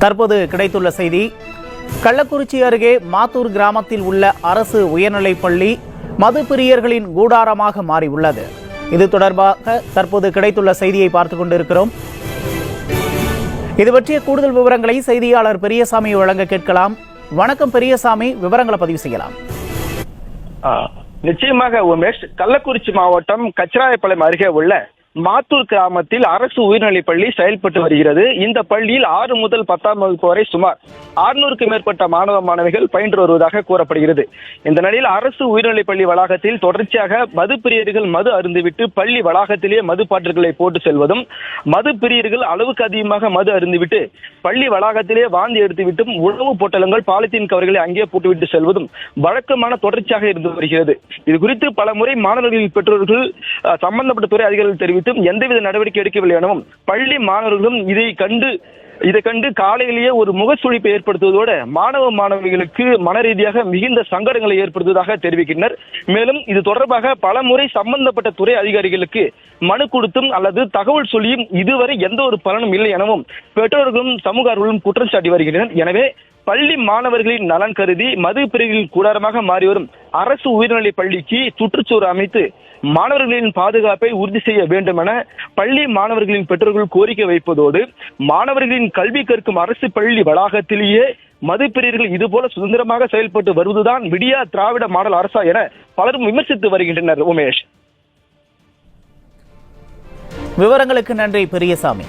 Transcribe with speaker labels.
Speaker 1: தற்போது கிடைத்துள்ள செய்தி கள்ளக்குறிச்சி அருகே மாத்தூர் கிராமத்தில் உள்ள அரசு உயர்நிலைப் பள்ளி மது பிரியர்களின் கூடாரமாக மாறியுள்ளது. இது தொடர்பாக தற்போது கிடைத்துள்ள செய்தியை பார்த்து கொண்டிருக்கிறோம். இது பற்றிய கூடுதல் விவரங்களை செய்தியாளர் பெரியசாமி வழங்க கேட்கலாம். வணக்கம் பெரியசாமி விவரங்களை பதிவு செய்யலாம்.
Speaker 2: ஆ, நிச்சயமாக உமேஷ் கள்ளக்குறிச்சி மாவட்டம் கச்சராயப்பாளையம் அருகே உள்ள மாத்தூர் கிராமத்தில் அரசு உயர்நிலைப் பள்ளி செயல்பட்டு வருகிறது. இந்த பள்ளியில் ஆறு முதல் பத்தாம் வகுப்பு வரை சுமார் 600 மேற்பட்ட மாணவ மாணவிகள் பயின்று வருவதாக கூறப்படுகிறது. இந்த நிலையில் அரசு உயர்நிலைப் பள்ளி வளாகத்தில் தொடர்ச்சியாக மது பிரியர்கள் மது அருந்துவிட்டு பள்ளி வளாகத்திலேயே மது பாட்டுகளை போட்டு செல்வதும் மது பிரியர்கள் அளவுக்கு அதிகமாக மது அருந்துவிட்டு பள்ளி வளாகத்திலே வாந்தி எடுத்துவிட்டும் உணவு பொட்டலங்கள் பாலித்தீன் கவர்களை அங்கே போட்டுவிட்டு செல்வதும் வழக்கமான தொடர்ச்சியாக இருந்து வருகிறது. இது குறித்து பல முறை மாணவர்களின் பெற்றோர்கள் சம்பந்தப்பட்ட துறை அதிகாரிகள் தெரிவித்து தெரிவித்தும் எந்தவித நடவடிக்கை எடுக்கவில்லை எனவும் பள்ளி மாணவர்களும் இதை கண்டு இதை கண்டு காலையிலேயே ஒரு முகச்சுழிப்பை ஏற்படுத்துவதோடு மாணவ மாணவிகளுக்கு மன ரீதியாக மிகுந்த சங்கடங்களை ஏற்படுத்துவதாக தெரிவிக்கின்றனர். மேலும் இது தொடர்பாக பல முறை சம்பந்தப்பட்ட துறை அதிகாரிகளுக்கு மனு கொடுத்தும் அல்லது தகவல் சொல்லியும் இதுவரை எந்த ஒரு பலனும் இல்லை எனவும் பெற்றோர்களும் சமூக ஆர்வலர்களும் குற்றம் சாட்டி வருகின்றனர். எனவே பள்ளி மாணவர்களின் நலன் கருதி மது பிரிவுகளின் கூடாரமாக மாறி வரும் அரசு உயர்நிலை பள்ளிக்கு சுற்றுச்சூறு அமைத்து மாணவர்களின் பாதுகாப்பை உறுதி செய்ய வேண்டும் என பள்ளி மாணவர்களின் பெற்றோர்கள் கோரிக்கை வைப்பதோடு மாணவர்களின் கல்வி கற்கும் அரசு பள்ளி வளாகத்திலேயே மதுப்பிரியர்கள் இதுபோல சுதந்திரமாக செயல்பட்டு வருவதுதான் விடியா திராவிட மாடல் அரசா என பலரும் விமர்சித்து வருகின்றனர் உமேஷ்.
Speaker 1: விவரங்களுக்கு நன்றி பெரியசாமி.